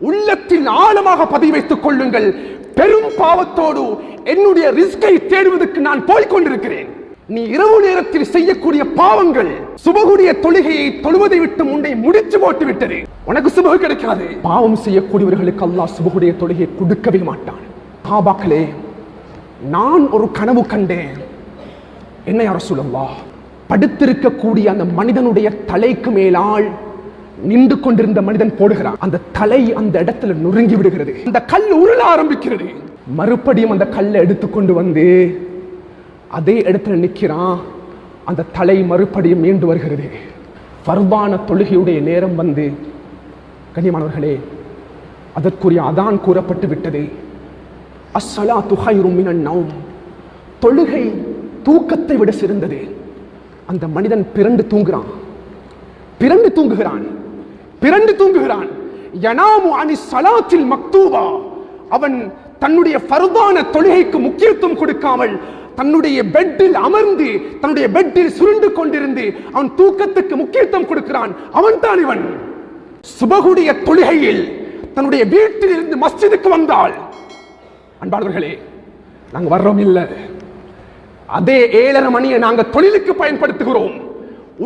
உள்ளத்தில் ஆழமாக பதிவு வைத்துக் கொள்ளுங்கள். பெரும் பாவத்தோடு என்னுடைய ரிஸ்கை தேடுவதற்கு நான் போய்கொண்டிருக்கிறேன் நீ இரவு நேரத்தில் செய்யக்கூடிய பாவங்கள் சுபகுடைய தொழுகையை தொழுவதை விட்டு முன்னே முடிச்சு போட்டு விட்டது. உனக்கு சுபகு கிடைக்காது. பாவம் செய்யக்கூடியவர்களுக்கு அல்லாஹ் சுபகுடைய தொழுகையை கொடுக்கவே மாட்டான். காபாக்களே நான் ஒரு கனவு கண்டேன். என்ன யார சொல்லல்லா படுத்திருக்கக்கூடிய அந்த மனிதனுடைய தலைக்கு மேலால் நின்று கொண்டிருந்த மனிதன் போடுகிறான். அந்த தலை அந்த இடத்துல நொறுங்கி விடுகிறது. அந்த கல் உருள ஆரம்பிக்கிறது. மறுபடியும் அந்த கல்லை எடுத்துக்கொண்டு வந்து அதே இடத்துல நிக்கிறான் அந்த தலை மறுபடியும் மீண்டு வருகிறது. வருவான தொழுகையுடைய நேரம் வந்து கண்ணியமானவர்களே அதற்குரிய அதான் கூறப்பட்டு விட்டது. அஸ்ஸலா துஹைரும் மினன் தொழுகை தூக்கத்தை விட சிறந்தது. அந்த மனிதன் பிறண்டு தூங்குறான் பிறண்டு தூங்குகிறான். பிறண்டு தூங்குகிறான். யனாமு அனி சலாத்தில் மக்தூபா. அவன் தன்னுடைய பருதான தொழுகைக்கு முக்கியத்துவம் கொடுக்காமல் தன்னுடைய பெட்டில் அமர்ந்து தன்னுடைய பெட்டில் சுருண்டு கொண்டிருந்து அவன் தூக்கத்துக்கு முக்கியத்துவம் கொடுக்கிறான். அவன் தான் இவன். சுபகுடைய தொழுகையில் தன்னுடைய வீட்டில் இருந்து மஸ்ஜிதுக்கு வந்தால் அன்பாளர்களே நாங்கள் வர்றோம் இல்லை. அதே ஏழரை மணியை நாங்க தொழிலுக்கு பயன்படுத்துகிறோம்.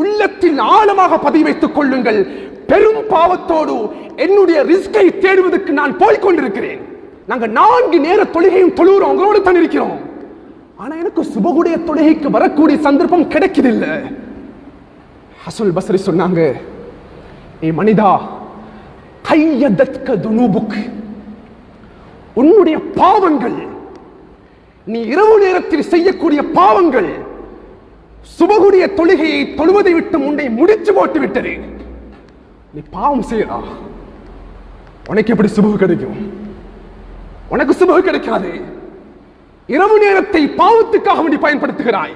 உள்ளத்தில் ஆழமாக பதிவைத்துக் கொள்ளுங்கள். பாவத்தோடு என்னுடைய ரிஸ்கை தேடுவதற்கு நான் போய்கொண்டிருக்கிறேன் நாங்க நான்கு நேர தொழுகையும் தொழுகிறோம் உங்களோடு தான் இருக்கிறோம். ஆனா எனக்கு சுபகுடைய தொழுகைக்கு வரக்கூடிய சந்தர்ப்பம் கிடைக்குதில்ல ஹசுல் பஸ்ரி சொன்னாங்க ஏ மனிதா கையதற்க துனூபுக். உன்னுடைய பாவங்கள் நீ இரவு நேரத்தில் செய்யக்கூடிய பாவங்கள் சுபகுடைய தொழுகையை தொழுவதை விட்டு முன்னே முடிச்சு போட்டு விட்டது. நீ பாவம் செய்யறா. உனக்கு எப்படி சுபகு கிடைக்கும்? உனக்கு சுபகு கிடைக்காது. இரவு நேரத்தை பாவத்துக்காக வேண்டி பயன்படுத்துகிறாய்.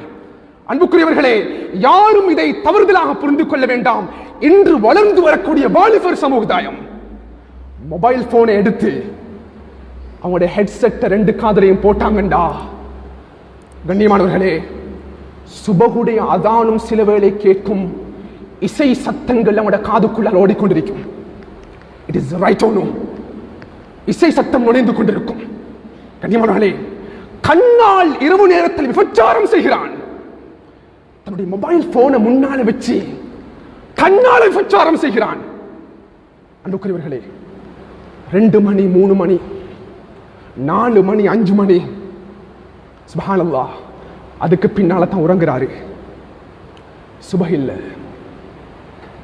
அன்புக்குரியவர்களே யாரும் இதை தவறுதலாக புரிந்து கொள்ள வேண்டாம். இன்று வளர்ந்து வரக்கூடிய வாலிபர் சமுதாயம் மொபைல் போனை எடுத்து அவங்களுடைய ஹெட்செட்டை ரெண்டு காதலையும் போட்டாங்கண்டா. கண்ணியமானவர்களே சுபகுடைய அதானும் சில வேளை கேட்கும். இசை சத்தங்கள் நம்முடைய காதுக்குள்ளால் ஓடிக்கொண்டிருக்கும். இட் இஸ் ரைட் ஓனோ இசை சத்தம் நுழைந்து கொண்டிருக்கும். கண்ணியமானே கண்ணால் இரவு நேரத்தில் விபச்சாரம் செய்கிறான். தன்னுடைய மொபைல் போனை முன்னால வச்சு கண்ணால் விபச்சாரம் செய்கிறான். அன்புக்குரியவர்களே ரெண்டு மணி மூணு மணி நாலு மணி அஞ்சு மணி சுபஹானல்லா அதுக்கு பின்னால தான் உறங்குறாரு. சுப இல்லை.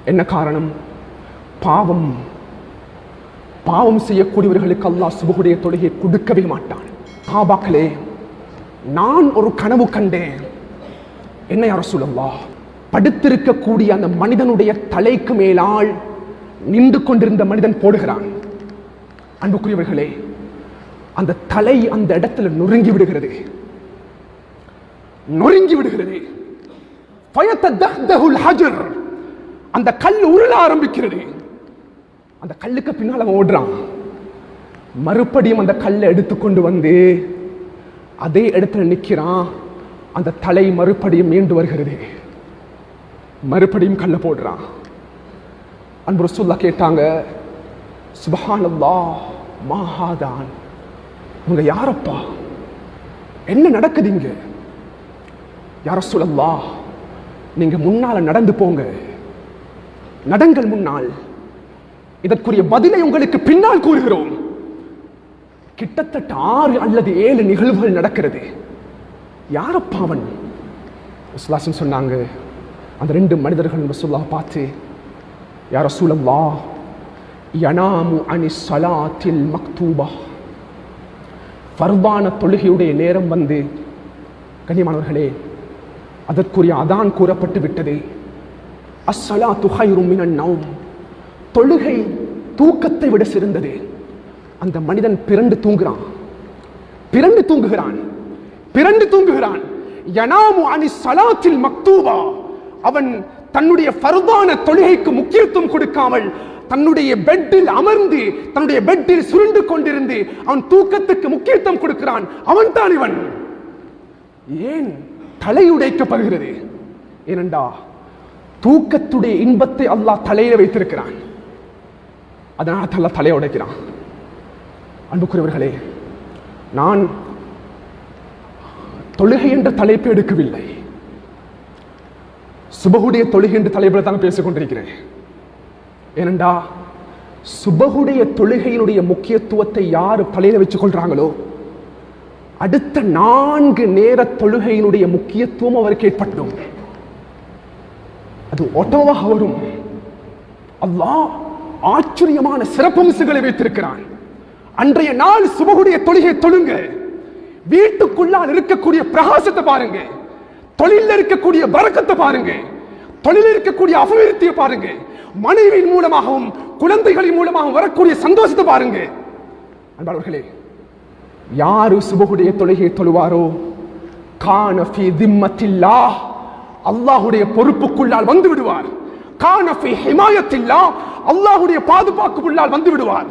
என்ன காரணம்? பாவம். பாவம் செய்யக்கூடியவர்களுக்கு அல்லாஹ் சுபகுடைய தொழுகையை கொடுக்கவே மாட்டான். காபாக்களே நான் ஒரு கனவு கண்டேன். என்ன யார சொல்லல்லா படுத்திருக்கக்கூடிய அந்த மனிதனுடைய தலைக்கு மேலால் நின்று கொண்டிருந்த மனிதன் போடுகிறான். அன்புக்குரியவர்களே அந்த தலை அந்த இடத்துல நொறுங்கி விடுகிறது. நொறுங்கி விடுகிறது. ஃபயத்ததஹ்தஹுல் ஹஜர். அந்த கல் உருள ஆரம்பிக்கிறது. அந்த கல்லுக்கு பின்னால் அவன் ஓடுறான். மறுபடியும் அந்த கல்லை எடுத்துக்கொண்டு வந்து அதே இடத்துல நிக்கிறான் அந்த தலை மறுபடியும் மீண்டு வருகிறது. மறுபடியும் கல்லை போடுறான். அன்பு ரசூல்லா கேட்டாங்க சுபஹானல்லா மாஹாதான் உங்க யாரப்பா? என்ன நடக்குது இங்க? யார சொல்லல்லா நீங்க முன்னால நடந்து போங்க. நடங்கள் முன்னால். இதற்குரிய பதிலை உங்களுக்கு பின்னால் கூறுகிறோம். கிட்டத்தட்ட ஆறு அல்லது ஏழு நிகழ்வுகள் நடக்கிறது. யாரப்பா அவன்? ரசூலுல்லாஹ் சொன்னாங்க அந்த ரெண்டு மனிதர்கள் ரசூலுல்லாஹ் பார்த்து யார வா யனாமு அனி சலாத்தில் மக்தூபா. ஃபர்வான தொழுகையுடைய நேரம் வந்து கண்ணியமானவர்களே அதற்குரிய அதான் கூறப்பட்டு விட்டது. அஸ்ஸலா துஹைரும் மினன் நவும் தொழுகை தூக்கத்தை விட சிறந்தது. அந்த மனிதன் பிறண்டு தூங்குறான். பிறண்டு தூங்குகிறான். பிறண்டு தூங்குகிறான். யனாமு அனி சலாத்தில் மக்தூபா. அவன் தன்னுடைய ஃபர்தான தொழுகைக்கு முக்கியத்துவம் கொடுக்காமல் தன்னுடைய பெட்டில் அமர்ந்து தன்னுடைய பெட்டில் சுருண்டு கொண்டிருந்து அவன் தூக்கத்துக்கு முக்கியத்துவம் கொடுக்கிறான். அவன் தான் இவன். ஏன் தலை உடைக்கப்படுகிறது? ஏனண்டா தூக்கத்துடைய இன்பத்தை அல்லாஹ் தலையில வைத்திருக்கிறான். அதனால தள்ள தலையை உடைக்கிறான். அன்புக்குரியவர்களே நான் தொழுகை என்ற தலைப்பு எடுக்கவில்லை. சுபகுடைய தொழுகை என்ற தலைப்பில் தான் பேசிக்கொண்டிருக்கிறேன் ஏனண்டா சுபகுடைய தொழுகையினுடைய முக்கியத்துவத்தை யார் தலையில வச்சுக் கொள்றாங்களோ அடுத்த நான்கு நேர தொழுகையினுடைய முக்கியத்துவம் அவருக்கு ஏற்பட்டோம் அது ஒட்டோவாக வரும் அல்லாஹ் ஆச்சரியமான சிறப்பம்சங்களை வைத்திருக்கிறான். அன்றைய நாள் சுபகுடைய தொழுகை தொழுங்க. வீட்டுக்குள்ளால் இருக்கக்கூடிய பிரகாசத்தை பாருங்க. தொழில இருக்கக்கூடிய வரக்கத்தை பாருங்க. தொழிலில் இருக்கக்கூடிய அபிவிருத்தியை பாருங்க. மனைவியின் மூலமாகவும் குழந்தைகளின் மூலமாகவும் வரக்கூடிய சந்தோஷத்தை பாருங்க. அன்பாளர்களே யாரு சுபகுடைய தொழுகை தொழுவாரோ? கானஃபி திம்மத்தில்லா அல்லாஹுடைய பொறுப்புக்குள்ளால் வந்து விடுவார். காணஃபி ஹிமாயத்தில்லா அல்லாஹுடைய பாதுகாப்புக்குள்ளால் வந்து விடுவார்.